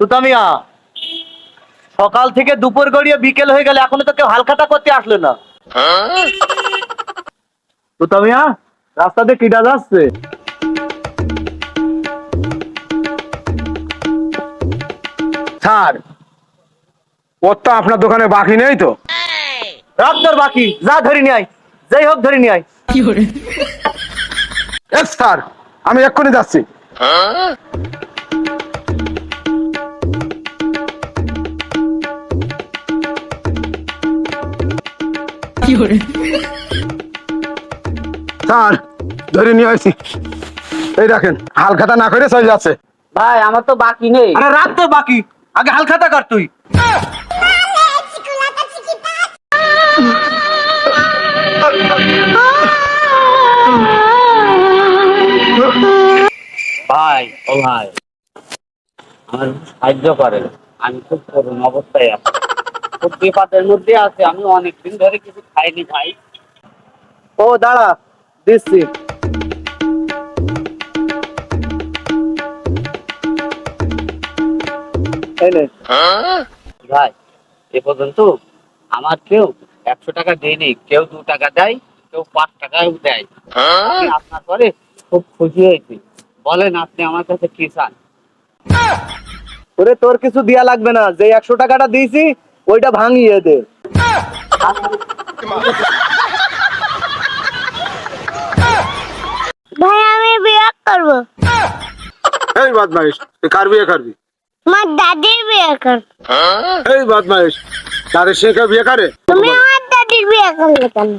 সুতামিয়া সকাল থেকে দুপুর গড়িয়ে বিকেল হয়ে গেলে এখনও তো কেউ হালখাতা করতে আসলো না। সুতামিয়া রাস্তাতে কিটা যাচ্ছে? স্যার ওর তো আপনার দোকানে বাকি নেই তো? রাত তোর বাকি যা ধরে নিয়ে আয় যাই হোক ধরে নিয়ে আয়। এস স্যার আমি এক্ষুনি যাচ্ছি। স্যার ধরে নিয়ে আসছি এই দেখেন হালখাতা না করে চলে যাচ্ছে। ভাই আমার তো বাকি নেই। আরে রাত তোর বাকি। আগে হালখাতা কর তুই। ভাই ও ভাই আমার সাহায্য করেন। আমি খুব করুণ অবস্থায় আছি। বিপদের মধ্যে আছে আমি অনেকদিন ধরে কিছু খাইনি ভাই। ও দাঁড়া দিচ্ছি। ভাই এ পর্যন্ত আমার কেউ একশো টাকা দেয়নি কেউ দু টাকা দেয় কেউ পাঁচ টাকাও দেয়। আপনার পরে খুব খুশি হয়েছি। বলেন আপনি আমার কাছে কি চান? ওরে তোর কিছু দেয়া লাগবে না। যে একশো টাকাটা দিয়েছি ওইটা ভাঙিয়ে দে ভাই আমি বিয়ে করব এই বদমাইশ তুই কার বিয়ে করবি আমার দাদির বিয়ে করব এই বদমাইশ তাদের সে কেউ বিয়ে করে তুমি আমার দাদির বিয়ে করলে কেন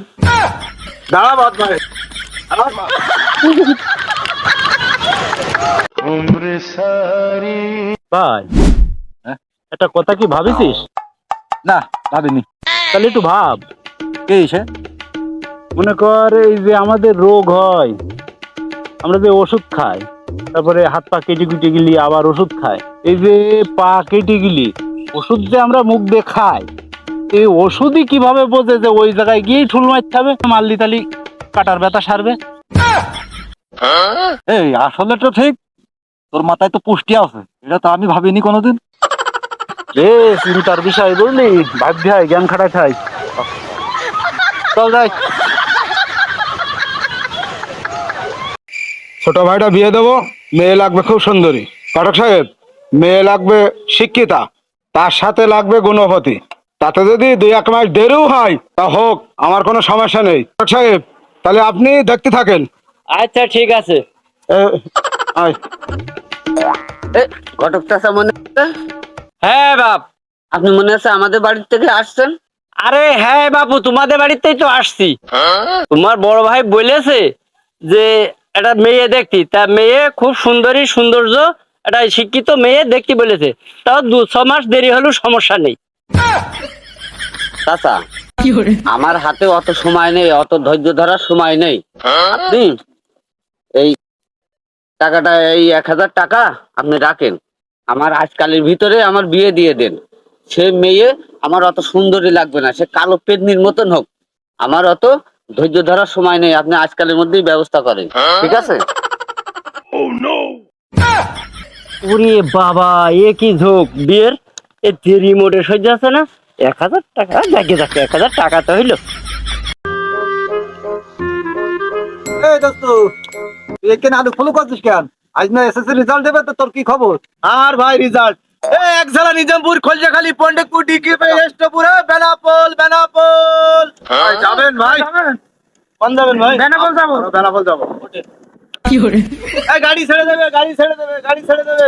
দাঁড়া বদমাইশ ভাই একটা কথা কি ভাবিছিস? না ভাবিনি। তাহলে একটু ভাব। কে এসে? মনে কর এই যে আমাদের রোগ হয় আমরা যে ওষুধ খাই তারপরে হাত পা কেটে কুটে গেলি আবার ওষুধ খাই। এই যে পা কেটে গেলি ওষুধ যে আমরা মুখ দিয়ে খাই এই ওষুধই কীভাবে বোঝে যে ওই জায়গায় গিয়েই ঠুল মারতে হবে? মাল্লি তালি কাটার ব্যথা সারবে। এই আসলে তো ঠিক। তোর মাথায় তো পুষ্টি আছে এটা তো আমি ভাবিনি কোনোদিন। রে চিন্তার বিষয় বুঝলি? হয় জ্ঞান খাটাতে হয় চল যাই। ছোট ভাইটা বিয়ে দেবো মেয়ে লাগবে খুব সুন্দরী। পাঠক সাহেব মেয়ে লাগবে শিক্ষিতা তার সাথে লাগবে গুণবতী তাতে যদি দুই এক মাস দেরিও হয় তা হোক আমার কোনো সমস্যা নেই। পাঠক সাহেব তাহলে আপনি দেখতে থাকেন। আচ্ছা ঠিক আছে। এ, আয়। এ, ঘটক চাষা মনে আছে? হ্যাঁ বাপ। আপনি মনে আছে আমাদের বাড়ির থেকে আসছেন? আরে হ্যাঁ বাপু তোমাদের বাড়িতেই তো আসছি। তোমার বড় ভাই বলেছে যে একটা মেয়ে দেখতি। তা মেয়ে খুব সুন্দরী সৌন্দর্য একটা শিক্ষিত মেয়ে দেখতে বলেছে। তাও দু ছ মাস দেরি হলেও সমস্যা নেই। চাচা আমার হাতে অত সময় নেই অত ধৈর্য ধরার সময় নেই। আপনি এই টাকাটা এই এক হাজার টাকা আপনি রাখেন। আমার আজকালের ভিতরে আমার বিয়ে দিয়ে দেন। সে মেয়ে আমার অত সুন্দরী লাগবে না সে কালো পেদনির মতন হোক। আমার অত ধৈর্য ধরার সময় নেই আপনি আজকালের মধ্যেই ব্যবস্থা করেন ঠিক আছে? ওরে বাবা এ কি ঝোঁক। বিয়ের? এ দেরি মোটে সহ্য আছে না? এক হাজার টাকা যাকে যাকে এক হাজার টাকা তো হইল। এই দোস্ত তুই এখানে আলু ফুলু করছিস কেন? আজ না এসএসসি রেজাল্ট দেবে তো তোর কি খবর? আর ভাই রেজাল্ট এক ঝালা নিজামপুর খলজাখালি পন্ডেকপুর ডিকি পে এস্টপুরে বেনাপোল বেনাপোল। ভাই যাবেন ভাই? কোন যাবেন ভাই? বেনাপোল যাব। বেনাপোল যাব। এই গাড়ি ছেড়ে দেবে গাড়ি ছেড়ে দেবে গাড়ি ছেড়ে দেবে।